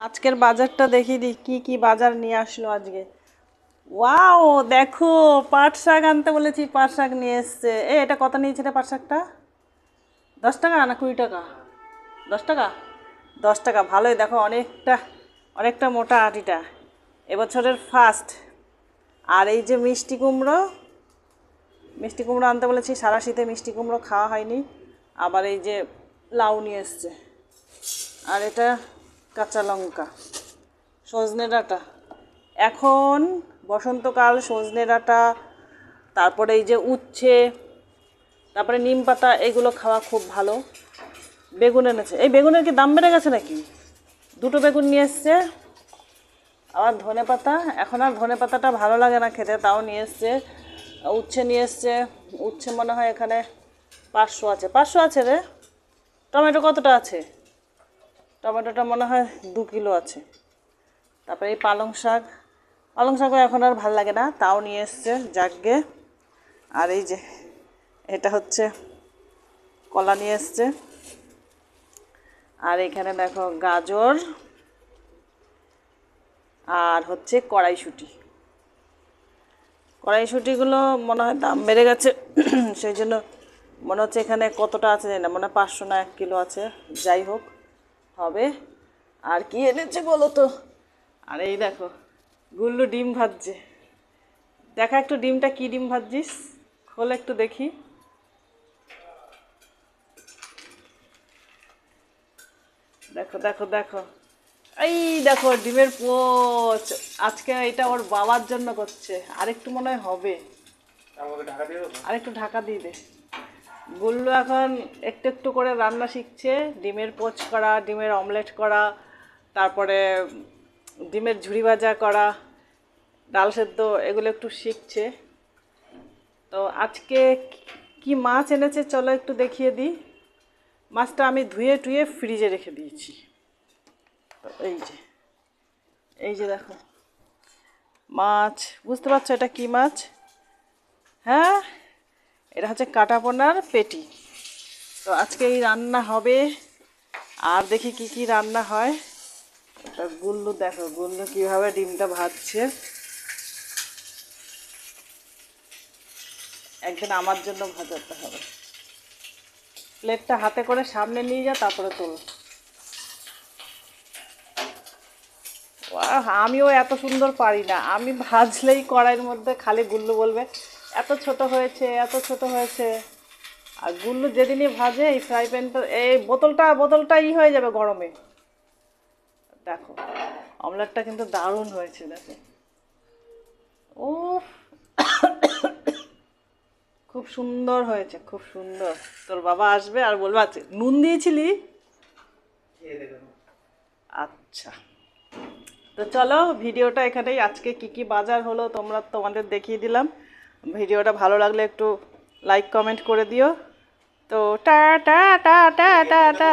আজকের বাজারটা দেখি দিই কি কি বাজার নিয়ে আসলো আজকে। ওয়াও, দেখো, পাট শাক আনতে বলেছি, পাট শাক নিয়ে এসছে। এ, এটা কত নিয়েছে পাট শাকটা? দশ টাকা না কুড়ি টাকা? দশ টাকা? দশ টাকা, ভালোই। দেখো, অনেকটা অনেকটা মোটা আটিটা। এবছরের ফার্স্ট আর এই যে মিষ্টি কুমড়ো মিষ্টি কুমড়ো আনতে বলেছি, সারা শীতে মিষ্টি কুমড়ো খাওয়া হয়নি। আবার এই যে লাউ নিয়ে এসছে। আর এটা কাঁচা লঙ্কা, সজনে ডাঁটা। এখন বসন্তকাল, সজনে ডাঁটা, তারপরে এই যে উচ্ছে, তারপরে নিম পাতা, এগুলো খাওয়া খুব ভালো। বেগুন এনেছে। এই বেগুনের কি দাম বেড়ে গেছে নাকি? দুটো বেগুন নিয়ে এসছে, আবার ধনে পাতা। এখন আর ধনে পাতাটা ভালো লাগে না খেতে, তাও নিয়ে এসছে। উচ্ছে নিয়ে এসছে। উচ্ছে মনে হয় এখানে পাঁচশো আছে। পাঁচশো আছে রে। টমেটো কতটা আছে? টমেটোটা মনে হয় দু কিলো আছে। তারপরে এই পালং শাক, পালং শাকও এখন আর ভালো লাগে না, তাও নিয়ে এসছে জাগগে। আর এই যে, এটা হচ্ছে কলা নিয়ে এসছে। আর এখানে দেখো গাজর আর হচ্ছে কড়াইশুঁটি। কড়াইশুঁটিগুলো মনে হয় দাম বেড়ে গেছে, সেই জন্য মনে হচ্ছে এখানে কতটা আছে জানি না, মনে হয় পাঁচশো না এক কিলো আছে, যাই হোক। হবে। আর কি এনেছে বলো তো? আর এই দেখো গুল্লু ডিম ভাজছে। দেখা একটু ডিমটা কি ডিম ভাজছিস? খোল একটু দেখি। দেখো দেখো দেখো। এই দেখো ডিমের পোচ। আজকে এটা ওর বাবার জন্য করছে। আরেকটু মনে হয় হবে। আরেকটু ঢাকা দিয়ে দে। গুল্লু এখন একটু একটু করে রান্না শিখছে। ডিমের পোচ করা, ডিমের অমলেট করা, তারপরে ডিমের ঝুড়ি ভাজা করা, ডাল সেদ্ধ এগুলো একটু শিখছে। তো আজকে কি মাছ এনেছে চলো একটু দেখিয়ে দিই। মাছটা আমি ধুয়ে টুয়ে ফ্রিজে রেখে দিয়েছি। তো এই যে এই যে দেখো, মাছ, বুঝতে পারছ এটা কি মাছ? হ্যাঁ? এটা হচ্ছে কাটাপোনার পেটি। তো আজকে এই রান্না হবে। আর দেখি কি কি রান্না হয়। গুল্লু দেখো, গুল্লু কীভাবে ডিমটা ভাজছে। একদিন আমার জন্য ভাজাতে হবে। প্লেটটা হাতে করে সামনে নিয়ে যা, তারপরে তোল। আমিও এত সুন্দর পারি না। আমি ভাজলেই কড়াইয়ের মধ্যে খালি গুল্লু বলবে এত ছোট হয়েছে এত ছোট হয়েছে। আর গুল্লু যেদিনই ভাজে এই ফ্রাই প্যানটা এই বোতলটা বোতলটা ই হয়ে যাবে গরমে। দেখো অমলেটটা কিন্তু দারুণ হয়েছে দেখো। ও খুব সুন্দর হয়েছে খুব সুন্দর। তোর বাবা আসবে আর বলবে আচ্ছা নুন দিয়েছিলি? আচ্ছা। তো চলো ভিডিওটা এখানেই। আজকে কি কি বাজার হলো তোমরা তোমাদের দেখিয়ে দিলাম। ভিডিওটা ভালো লাগলে একটু লাইক কমেন্ট করে দিও। তো টা টা টা টা টা টা।